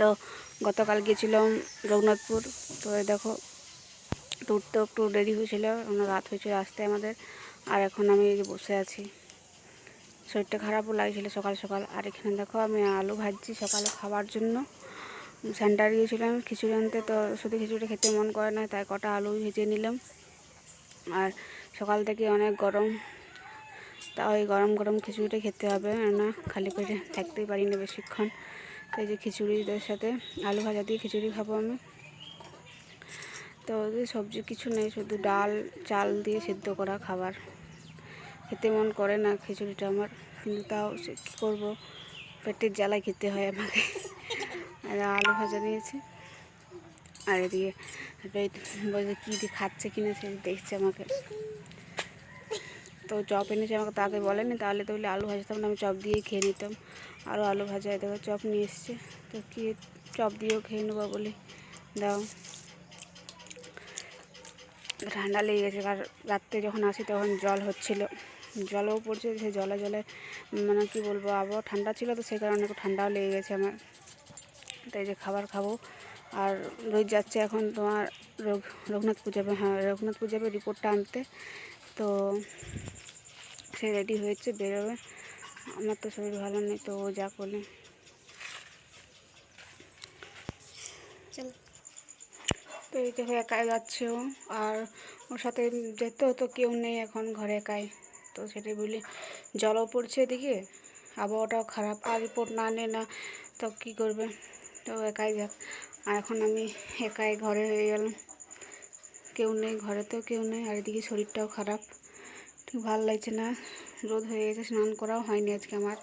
তো গতকাল গিয়েছিলাম রঘুনাথপুর। তো দেখো তো একটু দেরি হয়েছিল রাত হয়েছিল আসতে আমাদের। আর এখন আমি বসে আছি। শরীরটা খারাপও লাগছিল সকাল সকাল। আর এখানে দেখো, আমি আলু ভাজছি সকালে খাওয়ার জন্য। সেন্টার গিয়েছিলাম খিচুড়ি আনতে, তো শুধু খিচুড়ি খেতে মন করে না, তাই কটা আলু ভেজে নিলাম। আর সকাল থেকে অনেক গরম তা ওই গরম গরম খিচুড়িটা খেতে হবে, না খালি পেটে থাকতেই পারি না বেশিক্ষণ। এই যে খিচুড়িদের সাথে আলু ভাজা দিয়ে খিচুড়ি খাব আমি। তো সবজি কিছু নেই, শুধু ডাল, চাল দিয়ে সেদ্ধ করা খাবার। খেতে মন করে না খিচুড়িটা আমার, কিন্তু তাও কী করব? পেটের জ্বালায় খেতে হয় আমাকে। আর আলু ভাজা নিয়েছি। আর এদিকে কী খাচ্ছে কিনা সে দেখছে আমাকে। তো চপ এনেছে, আমাকে তাকে বলেনি, তাহলে তো আলু ভাজতাম না আমি চপ দিয়েই খেয়ে নিতাম। আরও আলু ভাজা দেখো চপ নিয়ে এসছে। তো কি চপ দিয়েও খেয়ে নেব বলে দাও। ঠান্ডা লেগে গেছে আর রাত্রে যখন আসি তখন জল হচ্ছিল। জলও পড়ছে, সে জলে জলে মানে কি বলব, আবহাওয়া ঠান্ডা ছিল তো সেই কারণে একটু ঠান্ডাও লেগে গেছে আমার। তাই যে খাবার খাব। আর রোজ যাচ্ছে এখন তোমার রঘু রঘুনাথপুর যাবে হ্যাঁ রঘুনাথপুর যাবে রিপোর্টটা আনতে। তো সে রেডি হয়েছে বেরোবে। আমার তো শরীর ভালো নেই তো ও যা করলে। তো এই দেখো একাই যাচ্ছে ও। আর ওর সাথে যেতে তো কেউ নেই এখন ঘরে একাই। তো সেটাই বলি জলও পড়ছে এদিকে আবহাওয়াটাও খারাপ। আর রিপোর্ট না নে না তো কী করবে? তো একাই যাক। আর এখন আমি একাই ঘরে হয়ে গেলাম। কেউ নেই, ঘরেতেও কেউ নেই, আর এদিকে শরীরটাও খারাপ। ঠিক ভালো লাগছে না, রোদ হয়ে গেছে, স্নান করাও হয়নি আজকে আমার।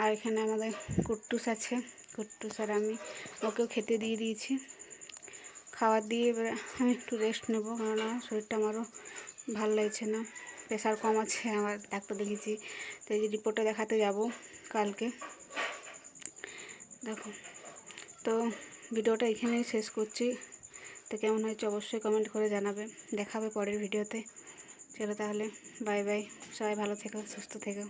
আর এখানে আমাদের কুট্টুস আছে, কুট্টুস আর আমি, ওকেও খেতে দিয়ে দিয়েছি। খাবার দিয়ে এবার আমি একটু রেস্ট নেব, কেননা শরীরটা আমারও ভালো লাগছে না। প্রেশার কম আছে আমার ডাক্তার দেখেছি তো এই রিপোর্টটা দেখাতে যাব কালকে। দেখো, তো ভিডিওটা এখানেই শেষ করছি। তো কেমন হয়েছে অবশ্যই কমেন্ট করে জানাবে। দেখাবে পরের ভিডিওতে চলো তাহলে বাই বাই সবাই ভালো থেকো, সুস্থ থেকো।